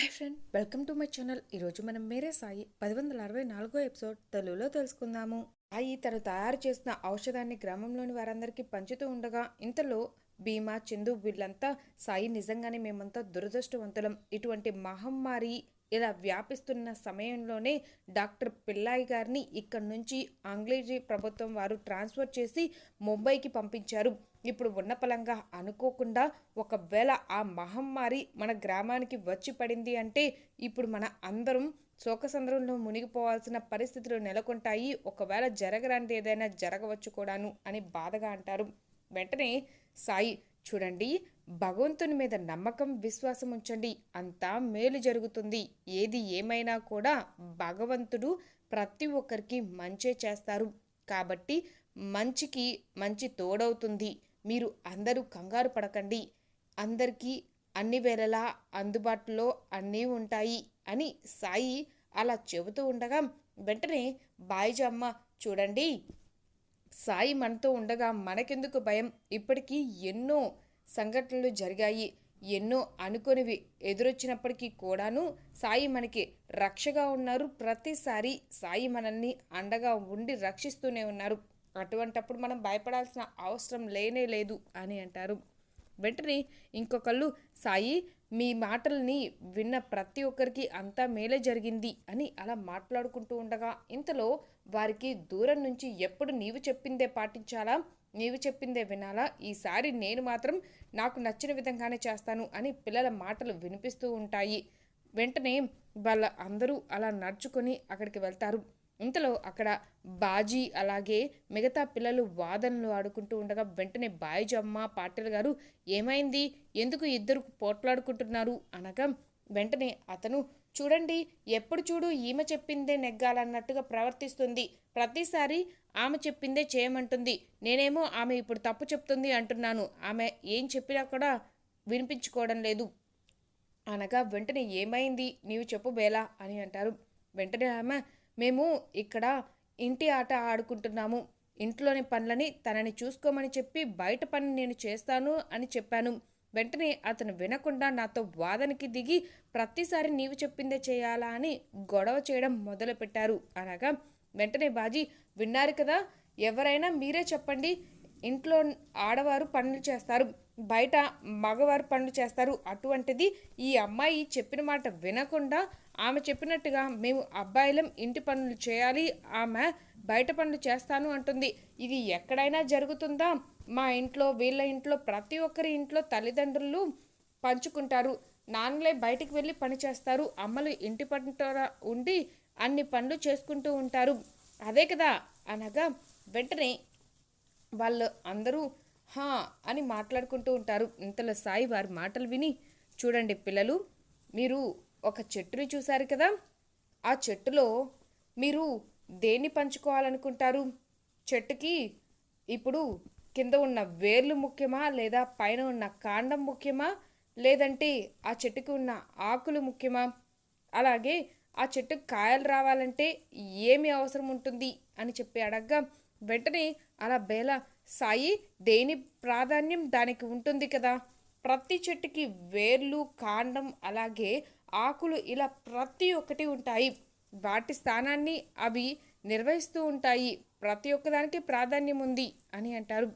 Hi friend welcome to my channel. ఈరోజు మనం మేరే సాయి పది వందల అరవై నాలుగో ఎపిసోడ్ తెలుగులో తెలుసుకుందాము. సాయి తను తయారు చేసిన ఔషధాన్ని గ్రామంలోని వారందరికీ పంచుతూ ఉండగా ఇంతలో భీమా చందు వీళ్ళంతా సాయి నిజంగానే మేమంతా దురదృష్టవంతులం. ఇటువంటి మహమ్మారి ఇలా వ్యాపిస్తున్న సమయంలోనే డాక్టర్ పిల్లాయి గారిని ఇక్కడ నుంచి ఆంగ్లేజీ ప్రభుత్వం వారు ట్రాన్స్ఫర్ చేసి ముంబైకి పంపించారు. ఇప్పుడు ఉన్న పలంగా అనుకోకుండా ఒకవేళ ఆ మహమ్మారి మన గ్రామానికి వచ్చి పడింది అంటే ఇప్పుడు మన అందరం శోకసంద్రంలో మునిగిపోవాల్సిన పరిస్థితులు నెలకొంటాయి. ఒకవేళ జరగరాంటి ఏదైనా జరగవచ్చు కూడాను అని బాధగా అంటారు. వెంటనే సాయి చూడండి. భగవంతుని మీద నమ్మకం విశ్వాసం ఉంచండి. అంతా మేలు జరుగుతుంది. ఏది ఏమైనా కూడా భగవంతుడు ప్రతి ఒక్కరికి మంచే చేస్తారు. కాబట్టి మంచికి మంచి తోడవుతుంది. మీరు అందరూ కంగారు పడకండి. అందరికీ అన్ని వేళలా అందుబాటులో అన్నీ ఉంటాయి అని సాయి అలా చెబుతూ ఉండగా వెంటనే బాయిజమ్మ చూడండి సాయి మనతో ఉండగా మనకెందుకు భయం? ఇప్పటికీ ఎన్నో సంఘటనలు జరిగాయి. ఎన్నో అనుకునివి ఎదురొచ్చినప్పటికీ కూడాను సాయి మనకి రక్షగా ఉన్నారు. ప్రతిసారి సాయి మనల్ని అండగా ఉండి రక్షిస్తూనే ఉన్నారు. అటువంటప్పుడు మనం భయపడాల్సిన అవసరం లేనే లేదు అని అంటారు. వెంటనే ఇంకొకళ్ళు సాయి మీ మాటల్ని విన్న ప్రతి ఒక్కరికి అంతా మేలే జరిగింది అని అలా మాట్లాడుకుంటూ ఉండగా ఇంతలో వారికి దూరం నుంచి ఎప్పుడు నీవు చెప్పిందే పాటించాలా? నీవు చెప్పిందే వినాలా? ఈసారి నేను మాత్రం నాకు నచ్చిన విధంగానే చేస్తాను అని పిల్లల మాటలు వినిపిస్తూ ఉంటాయి. వెంటనే వాళ్ళ అందరూ అలా నడుచుకొని అక్కడికి వెళ్తారు. ఇంతలో అక్కడ బాజీ అలాగే మిగతా పిల్లలు వాదనలు ఆడుకుంటూ ఉండగా వెంటనే బాయిజమ్మ పాటిల్ గారు ఏమైంది? ఎందుకు ఇద్దరు పోట్లాడుకుంటున్నారు? అనగా వెంటనే అతను చూడండి ఎప్పుడు చూడు ఈమె చెప్పిందే నెగ్గాలన్నట్టుగా ప్రవర్తిస్తుంది. ప్రతిసారి ఆమె చెప్పిందే చేయమంటుంది. నేనేమో ఆమె ఇప్పుడు తప్పు చెప్తుంది అంటున్నాను. ఆమె ఏం చెప్పినా కూడా వినిపించుకోవడం లేదు. అనగా వెంటనే ఏమైంది? నీవు చెప్పు బేలా అని అంటారు. వెంటనే ఆమె మేము ఇక్కడ ఇంటి ఆట ఆడుకుంటున్నాము. ఇంట్లోని పనులని తనని చూసుకోమని చెప్పి బయట పని నేను చేస్తాను అని చెప్పాను. వెంటనే అతను వినకుండా నాతో వాదనకి దిగి ప్రతిసారి నీవు చెప్పిందే చేయాలా అని గొడవ చేయడం మొదలుపెట్టారు. అనగా వెంటనే బాజీ విన్నారు కదా ఎవరైనా మీరే చెప్పండి. ఇంట్లో ఆడవారు పనులు చేస్తారు బయట మగవారు పనులు చేస్తారు. అటువంటిది ఈ అమ్మాయి చెప్పిన మాట వినకుండా ఆమె చెప్పినట్టుగా మేము అబ్బాయిలం ఇంటి పనులు చేయాలి. ఆమె బయట పనులు చేస్తాను అంటుంది. ఇది ఎక్కడైనా జరుగుతుందా? మా ఇంట్లో వీళ్ళ ఇంట్లో ప్రతి ఒక్కరి ఇంట్లో తల్లిదండ్రులు పంచుకుంటారు. నాన్నలే బయటికి వెళ్ళి పని చేస్తారు. అమ్మలు ఇంటి పంట ఉండి అన్ని పనులు చేసుకుంటూ ఉంటారు. అదే కదా! అనగా వెంటనే వాళ్ళు అందరూ హా అని మాట్లాడుకుంటూ ఉంటారు. ఇంతలో సాయి వారి మాటలు విని చూడండి పిల్లలు మీరు ఒక చెట్టుని చూశారు కదా? ఆ చెట్టులో మీరు దేన్ని పంచుకోవాలనుకుంటారు? చెట్టుకి ఇప్పుడు కింద ఉన్న వేర్లు ముఖ్యమా? లేదా పైన ఉన్న కాండం ముఖ్యమా? లేదంటే ఆ చెట్టుకి ఉన్న ఆకులు ముఖ్యమా? అలాగే ఆ చెట్టుకు కాయలు రావాలంటే ఏమి అవసరం ఉంటుంది అని చెప్పి అడగ్గా వెంటనే అలా బేల సాయి దేని ప్రాధాన్యం దానికి ఉంటుంది కదా? ప్రతి చెట్టుకి వేర్లు కాండం అలాగే ఆకులు ఇలా ప్రతి ఒక్కటి ఉంటాయి. వాటి స్థానాన్ని అవి నిర్వహిస్తూ ఉంటాయి. ప్రతి ఒక్కదానికి ప్రాధాన్యం ఉంది అని అంటారు.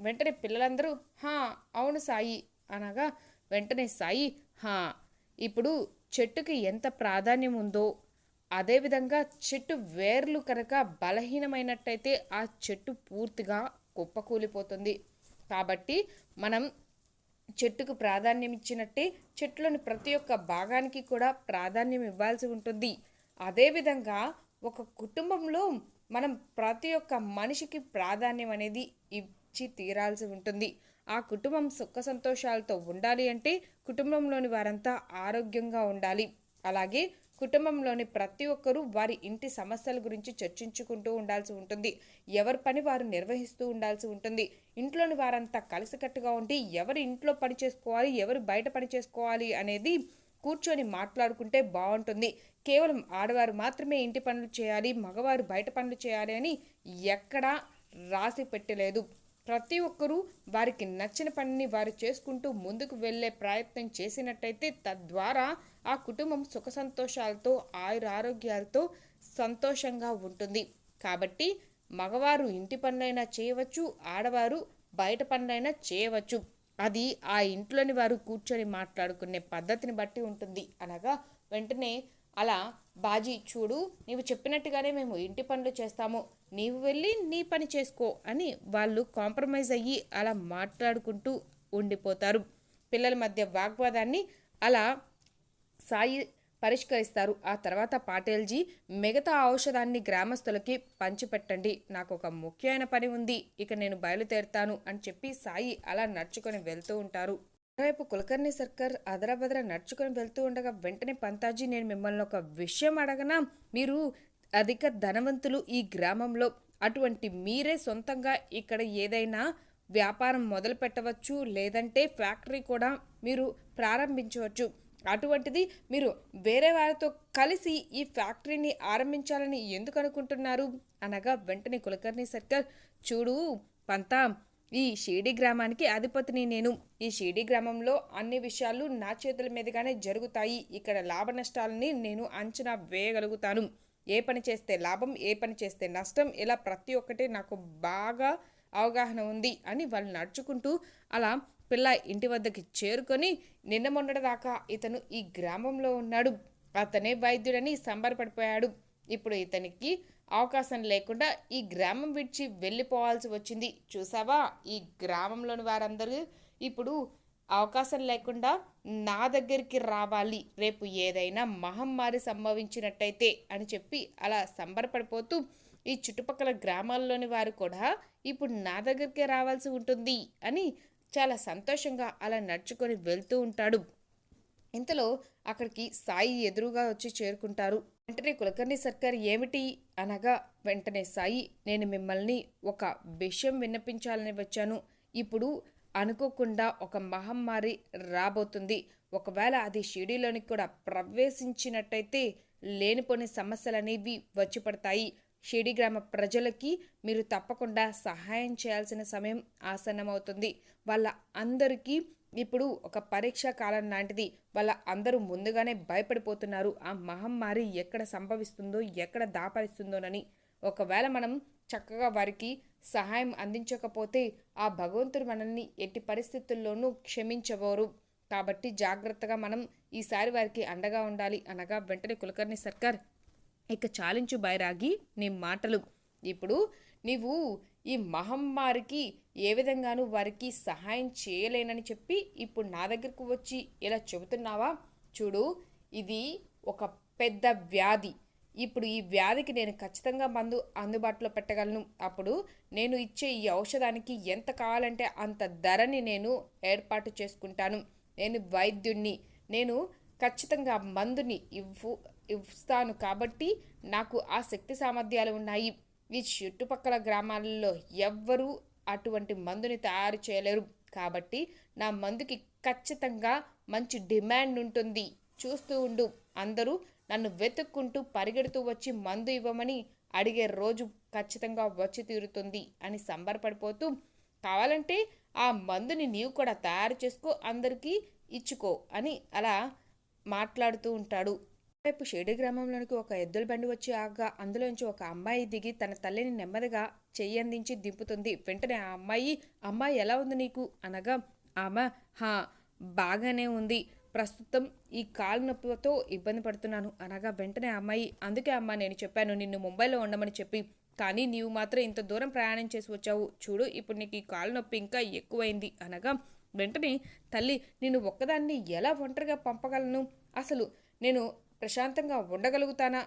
వెంటనే పిల్లలందరూ హా అవును సాయి అనగా వెంటనే సాయి హా ఇప్పుడు చెట్టుకి ఎంత ప్రాధాన్యం ఉందో అదేవిధంగా చెట్టు వేర్లు కనుక బలహీనమైనట్టయితే ఆ చెట్టు పూర్తిగా కుప్పకూలిపోతుంది. కాబట్టి మనం చెట్టుకు ప్రాధాన్యం ఇచ్చినట్టే చెట్లోని ప్రతి ఒక్క భాగానికి కూడా ప్రాధాన్యం ఇవ్వాల్సి ఉంటుంది. అదేవిధంగా ఒక కుటుంబంలో మనం ప్రతి ఒక్క మనిషికి ప్రాధాన్యం అనేది ఇచ్చి తీరాల్సి ఉంటుంది. ఆ కుటుంబం సుఖ సంతోషాలతో ఉండాలి అంటే కుటుంబంలోని వారంతా ఆరోగ్యంగా ఉండాలి. అలాగే కుటుంబంలోని ప్రతి ఒక్కరూ వారి ఇంటి సమస్యల గురించి చర్చించుకుంటూ ఉండాల్సి ఉంటుంది. ఎవరి పని వారు నిర్వహిస్తూ ఉండాల్సి ఉంటుంది. ఇంట్లోని వారంతా కలిసికట్టుగా ఉండి ఎవరు ఇంట్లో పని చేసుకోవాలి ఎవరు బయట పని చేసుకోవాలి అనేది కూర్చొని మాట్లాడుకుంటే బాగుంటుంది. కేవలం ఆడవారు మాత్రమే ఇంటి పనులు చేయాలి మగవారు బయట పనులు చేయాలి అని ఎక్కడా రాసి పెట్టలేదు. ప్రతి ఒక్కరూ వారికి నచ్చిన పనిని వారు చేసుకుంటూ ముందుకు వెళ్ళే ప్రయత్నం చేసినట్టయితే తద్వారా ఆ కుటుంబం సుఖ సంతోషాలతో ఆయుర ఆరోగ్యాలతో సంతోషంగా ఉంటుంది. కాబట్టి మగవారు ఇంటి పనులైనా చేయవచ్చు ఆడవారు బయట పనులైనా చేయవచ్చు. అది ఆ ఇంట్లోని వారు కూర్చొని మాట్లాడుకునే పద్ధతిని బట్టి ఉంటుంది. అనగా వెంటనే అలా బాజీ చూడు నీవు చెప్పినట్టుగానే మేము ఇంటి పనులు చేస్తాము. నీవు వెళ్ళి నీ పని చేసుకో అని వాళ్ళు కాంప్రమైజ్ అయ్యి అలా మాట్లాడుకుంటూ ఉండిపోతారు. పిల్లల మధ్య వాగ్వాదాన్ని అలా సాయి పరిష్కరిస్తారు. ఆ తర్వాత పాటేల్జీ మిగతా ఔషధాన్ని గ్రామస్తులకి పంచిపెట్టండి. నాకు ఒక ముఖ్యమైన పని ఉంది. ఇక నేను బయలుదేరుతాను అని చెప్పి సాయి అలా నడుచుకొని వెళ్తూ ఉంటారు. రేపు కులకర్ణి సర్కార్ అదరబదర నడుచుకొని వెళ్తూ ఉండగా వెంటనే పంతాజీ నేను మిమ్మల్ని ఒక విషయం అడగనా? మీరు అధిక ధనవంతులు ఈ గ్రామంలో. అటువంటి మీరే సొంతంగా ఇక్కడ ఏదైనా వ్యాపారం మొదలు పెట్టవచ్చు లేదంటే ఫ్యాక్టరీ కూడా మీరు ప్రారంభించవచ్చు. అటువంటిది మీరు వేరే వారితో కలిసి ఈ ఫ్యాక్టరీని ఆరంభించాలని ఎందుకు అనుకుంటున్నారు? అనగా వెంటనే కులకర్ణి సర్కార్ చూడు పంతా ఈ షిరిడి గ్రామానికి అధిపతిని నేను. ఈ షీడి గ్రామంలో అన్ని విషయాలు నా చేతుల మీదుగానే జరుగుతాయి. ఇక్కడ లాభ నష్టాలని నేను అంచనా వేయగలుగుతాను. ఏ పని చేస్తే లాభం ఏ పని చేస్తే నష్టం ఇలా ప్రతి ఒక్కటి నాకు బాగా అవగాహన ఉంది అని వాళ్ళు నడుచుకుంటూ అలా పిల్ల ఇంటి వద్దకి చేరుకొని నిన్న మొన్నటిదాకా ఇతను ఈ గ్రామంలో ఉన్నాడు. అతనే వైద్యుడని సంబరపడిపోయాడు. ఇప్పుడు ఇతనికి అవకాశం లేకుండా ఈ గ్రామం విడిచి వెళ్ళిపోవాల్సి వచ్చింది. చూసావా? ఈ గ్రామంలోని వారందరూ ఇప్పుడు అవకాశం లేకుండా నా దగ్గరికి రావాలి. రేపు ఏదైనా మహమ్మారి సంభవించినట్టయితే అని చెప్పి అలా సంబరపడిపోతూ ఈ చుట్టుపక్కల గ్రామాల్లోని వారు కూడా ఇప్పుడు నా దగ్గరికే రావాల్సి ఉంటుంది అని చాలా సంతోషంగా అలా నడుచుకొని వెళ్తూ ఉంటాడు. ఇంతలో అక్కడికి సాయి ఎదురుగా వచ్చి చేరుకుంటారు. వెంటనే కులకర్ణి సర్కార్ ఏమిటి? అనగా వెంటనే సాయి నేను మిమ్మల్ని ఒక విషయం విన్నపించాలని వచ్చాను. ఇప్పుడు అనుకోకుండా ఒక మహమ్మారి రాబోతుంది. ఒకవేళ అది షిడీలోనికి కూడా ప్రవేశించినట్టయితే లేనిపోని సమస్యలు అనేవి వచ్చి పడతాయి. షిడి గ్రామ ప్రజలకి మీరు తప్పకుండా సహాయం చేయాల్సిన సమయం ఆసన్నమవుతుంది. వాళ్ళ అందరికీ ఇప్పుడు ఒక పరీక్షా కాలం లాంటిది. వాళ్ళ అందరూ ముందుగానే భయపడిపోతున్నారు. ఆ మహమ్మారి ఎక్కడ సంభవిస్తుందో ఎక్కడ దాపరిస్తుందోనని. ఒకవేళ మనం చక్కగా వారికి సహాయం అందించకపోతే ఆ భగవంతుడు మనల్ని ఎట్టి పరిస్థితుల్లోనూ క్షమించబోరు. కాబట్టి జాగ్రత్తగా మనం ఈసారి వారికి అండగా ఉండాలి. అనగా వెంటనే కులకర్ణి సర్కార్ ఇక చాలించు బైరాగి నీ మాటలు. ఇప్పుడు నీవు ఈ మహమ్మారికి ఏ విధంగానూ వారికి సహాయం చేయలేనని చెప్పి ఇప్పుడు నా దగ్గరకు వచ్చి ఇలా చెబుతున్నావా? చూడు ఇది ఒక పెద్ద వ్యాధి. ఇప్పుడు ఈ వ్యాధికి నేను ఖచ్చితంగా మందు అందుబాటులో పెట్టగలను. అప్పుడు నేను ఇచ్చే ఈ ఔషధానికి ఎంత కావాలంటే అంత ధరని నేను ఏర్పాటు చేసుకుంటాను. నేను వైద్యుణ్ణి. నేను ఖచ్చితంగా మందుని ఇవ్వు ఇస్తాను కాబట్టి నాకు ఆ శక్తి సామర్థ్యాలు ఉన్నాయి. ఈ చుట్టుపక్కల గ్రామాలలో ఎవ్వరూ అటువంటి మందుని తయారు చేయలేరు. కాబట్టి నా మందుకి ఖచ్చితంగా మంచి డిమాండ్ ఉంటుంది. చూస్తూ ఉండు. అందరూ నన్ను వెతుక్కుంటూ పరిగెడుతూ వచ్చి మందు ఇవ్వమని అడిగే రోజు ఖచ్చితంగా వచ్చి తీరుతుంది అని సంబరపడిపోతూ కావాలంటే ఆ మందుని నీవు కూడా తయారు చేసుకో అందరికీ ఇచ్చుకో అని అలా మాట్లాడుతూ ఉంటాడు. వైపు షేడి గ్రామంలోనికి ఒక ఎద్దుల బండి వచ్చి ఆగా అందులోంచి ఒక అమ్మాయి దిగి తన తల్లిని నెమ్మదిగా చెయ్యందించి దింపుతుంది. వెంటనే ఆ అమ్మాయి అమ్మాయి ఎలా ఉంది నీకు? అనగా ఆమె హా బాగానే ఉంది. ప్రస్తుతం ఈ కాలు నొప్పితో ఇబ్బంది పడుతున్నాను. అనగా వెంటనే ఆ అమ్మాయి అందుకే అమ్మ నేను చెప్పాను నిన్ను ముంబైలో ఉండమని చెప్పి కానీ నీవు మాత్రం ఇంత దూరం ప్రయాణం చేసి వచ్చావు. చూడు ఇప్పుడు నీకు ఈ కాలు నొప్పి ఇంకా ఎక్కువైంది. అనగా వెంటనే తల్లి నేను ఒక్కదాన్ని ఎలా ఒంటరిగా పంపగలను? అసలు నేను ప్రశాంతంగా ఉండగలుగుతానా?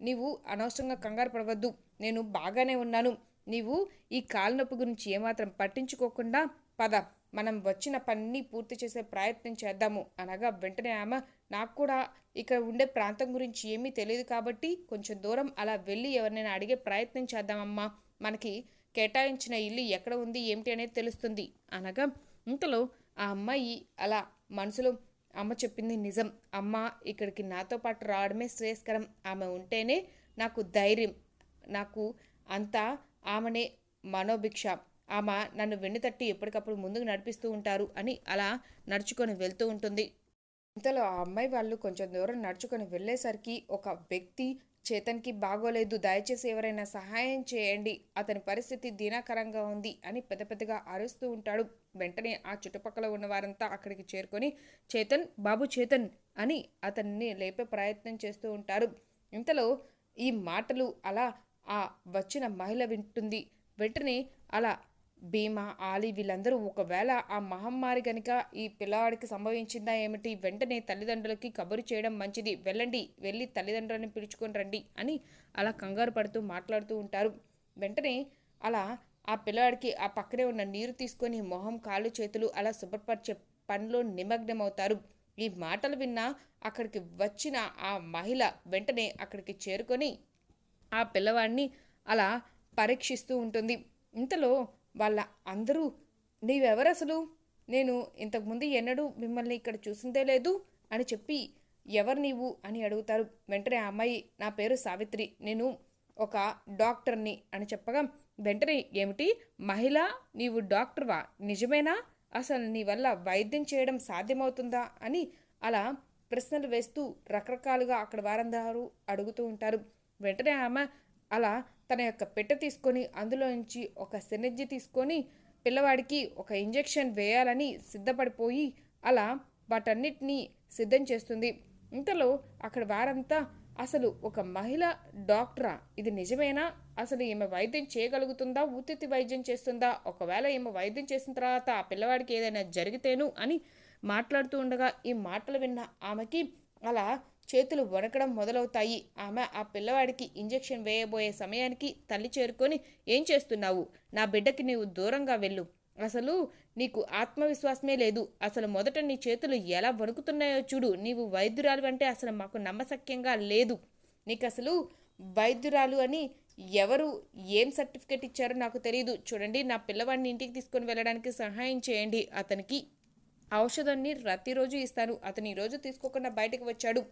నీవు అనవసరంగా కంగారు పడవద్దు. నేను బాగానే ఉన్నాను. నీవు ఈ కాలు నొప్పి గురించి ఏమాత్రం పట్టించుకోకుండా పద. మనం వచ్చిన పనిని పూర్తి చేసే ప్రయత్నం చేద్దాము. అనగా వెంటనే ఆమె నాకు కూడా ఇక్కడ ఉండే ప్రాంతం గురించి ఏమీ తెలియదు కాబట్టి కొంచెం దూరం అలా వెళ్ళి ఎవరినైనా అడిగే ప్రయత్నం చేద్దామమ్మా. మనకి కేటాయించిన ఇల్లు ఎక్కడ ఉంది ఏమిటి అనేది తెలుస్తుంది. అనగా ఇంతలో ఆ అమ్మాయి అలా మనసులో అమ్మ చెప్పింది నిజం. అమ్మ ఇక్కడికి నాతో పాటు రావడమే శ్రేయస్కరం. ఆమె ఉంటేనే నాకు ధైర్యం. నాకు అంతా ఆమెనే మనోభిక్ష. ఆమె నన్ను వెన్నుతట్టి ఎప్పటికప్పుడు ముందుకు నడిపిస్తూ ఉంటారు అని అలా నడుచుకొని వెళ్తూ ఉంటుంది. ఇంతలో ఆ అమ్మాయి వాళ్ళు కొంచెం దూరం నడుచుకొని వెళ్ళేసరికి ఒక వ్యక్తి చేతన్కి బాగోలేదు. దయచేసి ఎవరైనా సహాయం చేయండి. అతని పరిస్థితి దీనాకరంగా ఉంది అని పెద్ద పెద్దగా అరుస్తూ ఉంటాడు. వెంటనే ఆ చుట్టుపక్కల ఉన్న వారంతా అక్కడికి చేరుకొని చేతన్ బాబు చేతన్ అని అతన్ని లేపే ప్రయత్నం చేస్తూ ఉంటారు. ఇంతలో ఈ మాటలు అలా ఆ వచ్చిన మహిళ వింటుంది. వెంటనే అలా భీమా ఆలి వీళ్ళందరూ ఒకవేళ ఆ మహమ్మారి కనుక ఈ పిల్లవాడికి సంభవించిందా ఏమిటి? వెంటనే తల్లిదండ్రులకి కబురు చేయడం మంచిది. వెళ్ళండి వెళ్ళి తల్లిదండ్రులని పిలుచుకొని రండి అని అలా కంగారు పడుతూ మాట్లాడుతూ ఉంటారు. వెంటనే అలా ఆ పిల్లవాడికి ఆ పక్కనే ఉన్న నీరు తీసుకొని మొహం కాళ్ళు చేతులు అలా శుభ్రపరిచే పనిలో నిమగ్నమవుతారు. ఈ మాటలు విన్న అక్కడికి వచ్చిన ఆ మహిళ వెంటనే అక్కడికి చేరుకొని ఆ పిల్లవాడిని అలా పరీక్షిస్తూ ఉంటుంది. ఇంతలో వాళ్ళ అందరూ నీవెవరు అసలు నేను ఇంతకుముందు ఎన్నడూ మిమ్మల్ని ఇక్కడ చూసిందే లేదు అని చెప్పి ఎవరు నీవు? అని అడుగుతారు. వెంటనే ఆ అమ్మాయి నా పేరు సావిత్రి. నేను ఒక డాక్టర్ని అని చెప్పగా వెంటనే ఏమిటి? మహిళ? నీవు డాక్టర్వా? నిజమేనా? అసలు నీ వల్ల వైద్యం చేయడం సాధ్యమవుతుందా? అని అలా ప్రశ్నలు వేస్తూ రకరకాలుగా అక్కడ వారందరూ అడుగుతూ ఉంటారు. వెంటనే ఆమె అలా తన యొక్క పెట్టె తీసుకొని అందులో నుంచి ఒక సెనర్జీ తీసుకొని పిల్లవాడికి ఒక ఇంజెక్షన్ వేయాలని సిద్ధపడిపోయి అలా వాటన్నిటినీ సిద్ధం చేస్తుంది. ఇంతలో అక్కడ వారంతా అసలు ఒక మహిళ డాక్టరా? ఇది నిజమేనా? అసలు ఈమె వైద్యం చేయగలుగుతుందా? ఉత్తితి వైద్యం చేస్తుందా? ఒకవేళ ఈమె వైద్యం చేసిన తర్వాత ఆ పిల్లవాడికి ఏదైనా జరిగితేను అని మాట్లాడుతూ ఉండగా ఈ మాటలు విన్న ఆమెకి అలా చేతులు వణకడం మొదలవుతాయి. ఆమె ఆ పిల్లవాడికి ఇంజెక్షన్ వేయబోయే సమయానికి తల్లి చేరుకొని ఏం చేస్తున్నావు? నా బిడ్డకి నీవు దూరంగా వెళ్ళు. అసలు నీకు ఆత్మవిశ్వాసమే లేదు. అసలు మొదట నీ చేతులు ఎలా వణుకుతున్నాయో చూడు. నీవు వైద్యురాలు అంటే అసలు మాకు నమ్మశక్యంగా లేదు. నీకు అసలు వైద్యురాలు అని ఎవరు ఏం సర్టిఫికేట్ ఇచ్చారో నాకు తెలియదు చూడండి నా పిల్లవాడిని ఇంటికి తీసుకొని వెళ్ళడానికి సహాయం చేయండి. అతనికి ఔషధాన్ని ప్రతిరోజు ఇస్తాను. అతను ఈరోజు తీసుకోకుండా బయటకు వచ్చాడు.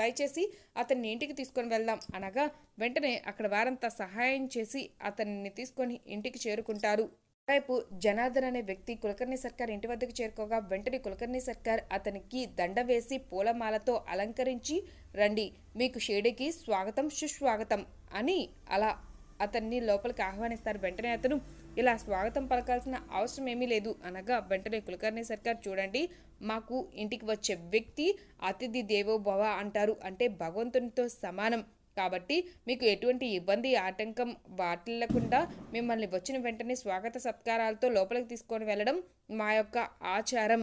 దయచేసి అతన్ని ఇంటికి తీసుకొని వెళ్దాం. అనగా వెంటనే అక్కడ వారంతా సహాయం చేసి అతన్ని తీసుకొని ఇంటికి చేరుకుంటారు. వైపు జనార్దన్ అనే వ్యక్తి కులకర్ణి సర్కార్ ఇంటి వద్దకు చేరుకోగా వెంటనే కులకర్ణి సర్కార్ అతనికి దండ వేసి పూలమాలతో అలంకరించి రండి మీకు షేడికి స్వాగతం సుస్వాగతం అని అలా అతన్ని లోపలికి ఆహ్వానిస్తారు. వెంటనే అతను ఇలా స్వాగతం పలకాల్సిన అవసరం ఏమీ లేదు అనగా వెంటనే కులకర్ణి సర్కార్ చూడండి మాకు ఇంటికి వచ్చే వ్యక్తి అతిథి దేవోభవ అంటారు. అంటే భగవంతునితో సమానం. కాబట్టి మీకు ఎటువంటి ఇబ్బంది ఆటంకం వాటిల్లకుండా మిమ్మల్ని వచ్చిన వెంటనే స్వాగత సత్కారాలతో లోపలికి తీసుకొని వెళ్ళడం మా యొక్క ఆచారం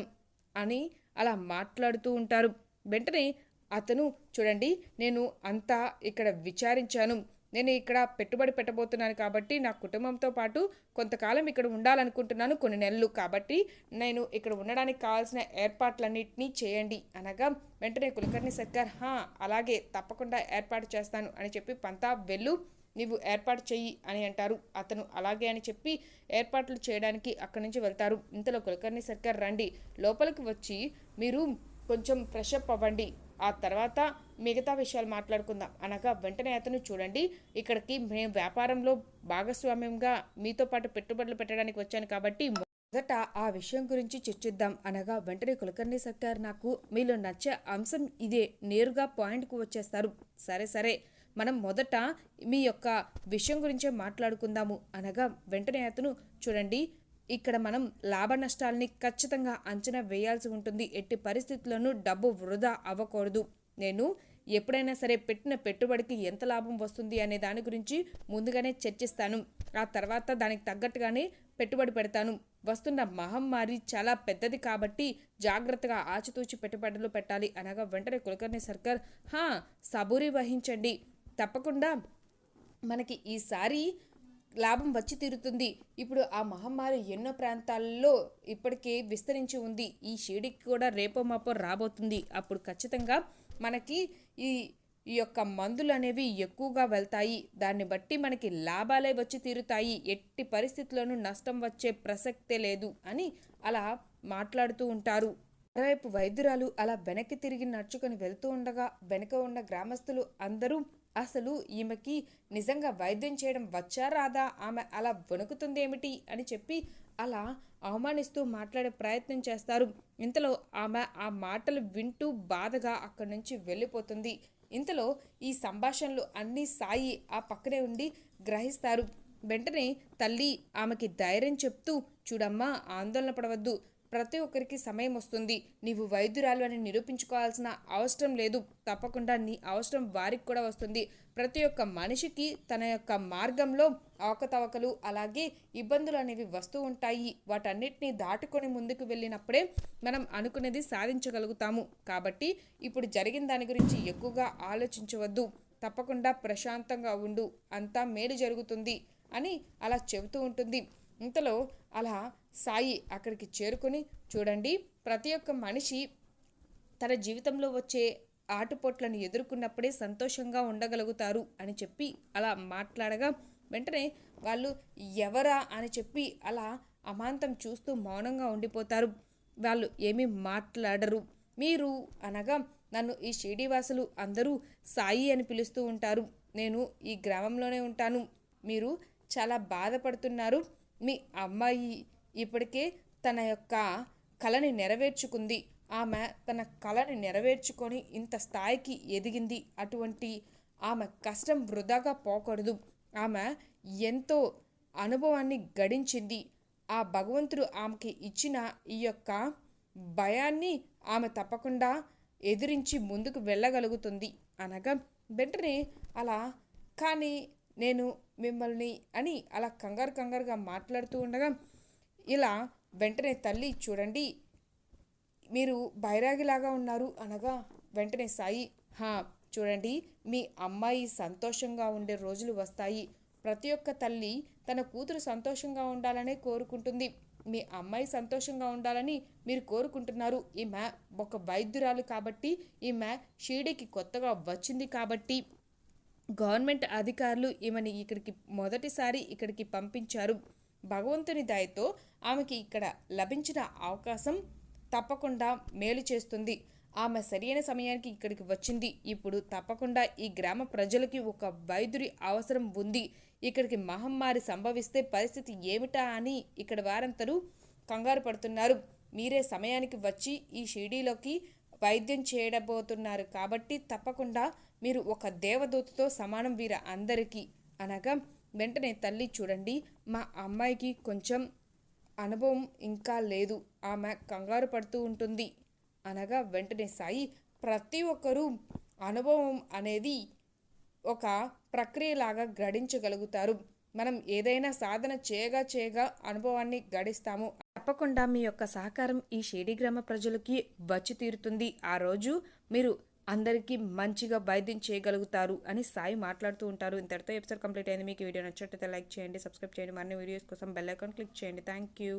అని అలా మాట్లాడుతూ ఉంటారు. వెంటనే అతను చూడండి నేను అంతా ఇక్కడ విచారించాను. నేను ఇక్కడ పెట్టుబడి పెట్టబోతున్నాను కాబట్టి నా కుటుంబంతో పాటు కొంతకాలం ఇక్కడ ఉండాలనుకుంటున్నాను కొన్ని నెలలు. కాబట్టి నేను ఇక్కడ ఉండడానికి కావాల్సిన ఏర్పాట్లన్నింటినీ చేయండి. అనగా వెంటనే కులకర్ణి సర్కార్ హా అలాగే తప్పకుండా ఏర్పాటు చేస్తాను అని చెప్పి పంతా వెళ్ళు నీవు ఏర్పాటు చెయ్యి అని అంటారు. అతను అలాగే అని చెప్పి ఏర్పాట్లు చేయడానికి అక్కడి నుంచి వెళ్తారు. ఇంతలో కులకర్ణి సర్కార్ రండి లోపలికి వచ్చి మీరు కొంచెం ఫ్రెష్ అప్ అవ్వండి. ఆ తర్వాత మిగతా విషయాలు మాట్లాడుకుందాం. అనగా వెంటనే అతను చూడండి ఇక్కడికి మేము వ్యాపారంలో భాగస్వామ్యంగా మీతో పాటు పెట్టుబడులు పెట్టడానికి వచ్చాను కాబట్టి మొదట ఆ విషయం గురించి చర్చిద్దాం. అనగా వెంటనే కులకర్ణి సర్కార్ నాకు మీలో నచ్చే అంశం ఇదే నేరుగా పాయింట్కు వచ్చేస్తారు. సరే సరే మనం మొదట మీ యొక్క విషయం గురించే మాట్లాడుకుందాము. అనగా వెంటనే అతను చూడండి ఇక్కడ మనం లాభ నష్టాలని ఖచ్చితంగా అంచనా వేయాల్సి ఉంటుంది. ఎట్టి పరిస్థితుల్లోనూ డబ్బు వృధా అవ్వకూడదు. నేను ఎప్పుడైనా సరే పెట్టిన పెట్టుబడికి ఎంత లాభం వస్తుంది అనే దాని గురించి ముందుగానే చర్చిస్తాను. ఆ తర్వాత దానికి తగ్గట్టుగానే పెట్టుబడి పెడతాను. వస్తున్న మహమ్మారి చాలా పెద్దది కాబట్టి జాగ్రత్తగా ఆచితూచి పెట్టుబడులు పెట్టాలి. అనగా వెంటనే కులకర్ణి సర్కార్ హా సబూరి వహించండి. తప్పకుండా మనకి ఈసారి లాభం వచ్చి తీరుతుంది. ఇప్పుడు ఆ మహమ్మారి ఎన్నో ప్రాంతాల్లో ఇప్పటికే విస్తరించి ఉంది. ఈ షిరిడికి కూడా రేపో మాపో రాబోతుంది. అప్పుడు ఖచ్చితంగా మనకి ఈ ఈ యొక్క మందులు అనేవి ఎక్కువగా వెళ్తాయి. దాన్ని బట్టి మనకి లాభాలే వచ్చి తీరుతాయి. ఎట్టి పరిస్థితుల్లోనూ నష్టం వచ్చే ప్రసక్తే లేదు అని అలా మాట్లాడుతూ ఉంటారు. మరోవైపు వైద్యురాలు అలా వెనక్కి తిరిగి నడుచుకొని వెళ్తూ ఉండగా వెనక ఉన్న గ్రామస్తులు అందరూ అసలు ఈమెకి నిజంగా వైద్యం చేయడం వచ్చా రాదా? ఆమె అలా వణుకుతుంది ఏమిటి అని చెప్పి అలా అవమానిస్తూ మాట్లాడే ప్రయత్నం చేస్తారు. ఇంతలో ఆమె ఆ మాటలు వింటూ బాధగా అక్కడి నుంచి వెళ్ళిపోతుంది. ఇంతలో ఈ సంభాషణలు అన్నీ సాయి ఆ పక్కనే ఉండి గ్రహిస్తారు. వెంటనే తల్లి ఆమెకి ధైర్యం చెప్తూ చూడమ్మా ఆందోళన పడవద్దు. ప్రతి ఒక్కరికి సమయం వస్తుంది. నీవు వైద్యురాలు అని నిరూపించుకోవాల్సిన అవసరం లేదు. తప్పకుండా నీ అవసరం వారికి కూడా వస్తుంది. ప్రతి ఒక్క మనిషికి తన యొక్క మార్గంలో అవకతవకలు అలాగే ఇబ్బందులు అనేవి వస్తూ ఉంటాయి. వాటన్నిటిని దాటుకొని ముందుకు వెళ్ళినప్పుడే మనం అనుకునేది సాధించగలుగుతాము. కాబట్టి ఇప్పుడు జరిగిన దాని గురించి ఎక్కువగా ఆలోచించవద్దు. తప్పకుండా ప్రశాంతంగా ఉండు. అంతా మేలు జరుగుతుంది అని అలా చెబుతూ ఉంటుంది. ఇంతలో అలా సాయి అక్కడికి చేరుకొని చూడండి ప్రతి ఒక్క మనిషి తన జీవితంలో వచ్చే ఆటుపోట్లను ఎదుర్కొన్నప్పుడే సంతోషంగా ఉండగలుగుతారు అని చెప్పి అలా మాట్లాడగా వెంటనే వాళ్ళు ఎవరా అని చెప్పి అలా అమాంతం చూస్తూ మౌనంగా ఉండిపోతారు. వాళ్ళు ఏమీ మాట్లాడరు. మీరు అనగా నన్ను ఈ షిరిడివాసులు అందరూ సాయి అని పిలుస్తూ ఉంటారు. నేను ఈ గ్రామంలోనే ఉంటాను. మీరు చాలా బాధపడుతున్నారు. మీ అమ్మాయి ఇప్పటికే తన యొక్క కళని నెరవేర్చుకుంది. ఆమె తన కళని నెరవేర్చుకొని ఇంత స్థాయికి ఎదిగింది. అటువంటి ఆమె కష్టం వృధాగా పోకూడదు. ఆమె ఎంతో అనుభవాన్ని గడించింది. ఆ భగవంతుడు ఆమెకి ఇచ్చిన ఈ యొక్క భయాన్ని ఆమె తప్పకుండా ఎదిరించి ముందుకు వెళ్ళగలుగుతుంది అనగా వెంటనే అలా కానీ నేను మిమ్మల్ని అని అలా కంగారు కంగారుగా మాట్లాడుతూ ఉండగా ఇలా వెంటనే తల్లి చూడండి మీరు బైరాగిలాగా ఉన్నారు అనగా వెంటనే సాయి హా చూడండి మీ అమ్మాయి సంతోషంగా ఉండే రోజులు వస్తాయి. ప్రతి ఒక్క తల్లి తన కూతురు సంతోషంగా ఉండాలనే కోరుకుంటుంది. మీ అమ్మాయి సంతోషంగా ఉండాలని మీరు కోరుకుంటున్నారు. ఈమె ఒక వైద్యురాలు కాబట్టి ఈమె షీడీకి కొత్తగా వచ్చింది కాబట్టి. గవర్నమెంట్ అధికారులు ఈమెని ఇక్కడికి మొదటిసారి ఇక్కడికి పంపించారు. భగవంతుని దయతో ఆమెకి ఇక్కడ లభించిన అవకాశం తప్పకుండా మేలు చేస్తుంది. ఆమె సరైన సమయానికి ఇక్కడికి వచ్చింది. ఇప్పుడు తప్పకుండా ఈ గ్రామ ప్రజలకి ఒక వైద్యుడి అవసరం ఉంది. ఇక్కడికి మహమ్మారి సంభవిస్తే పరిస్థితి ఏమిటా అని ఇక్కడ వారంతరూ కంగారు పడుతున్నారు. మీరే సమయానికి వచ్చి ఈ షిడీలోకి వైద్యం చేయడబోతున్నారు కాబట్టి తప్పకుండా మీరు ఒక దేవదూతతో సమానం వీర అందరికీ. అనగా వెంటనే తల్లి చూడండి మా అమ్మాయికి కొంచెం అనుభవం ఇంకా లేదు. ఆమె కంగారు పడుతూ ఉంటుంది. అనగా వెంటనే సాయి ప్రతి ఒక్కరూ అనుభవం అనేది ఒక ప్రక్రియలాగా గడించగలుగుతారు. మనం ఏదైనా సాధన చేయగా చేయగా అనుభవాన్ని గడిస్తాము. తప్పకుండా మీ యొక్క సహకారం ఈ షేడి గ్రామ ప్రజలకి వచ్చి తీరుతుంది. ఆ రోజు మీరు అందరికీ మంచిగా వైద్యం చేయగలుగుతారు అని సాయి మాట్లాడుతూ ఉంటారు. ఇంతటితో ఎపిసోడ్ కంప్లీట్ అయింది. మీకు వీడియో నచ్చినట్లయితే లైక్ చేయండి సబ్స్క్రైబ్ చేయండి. మరిన్ని వీడియోస్ కోసం బెల్ ఐకాన్ క్లిక్ చేయండి. Thank you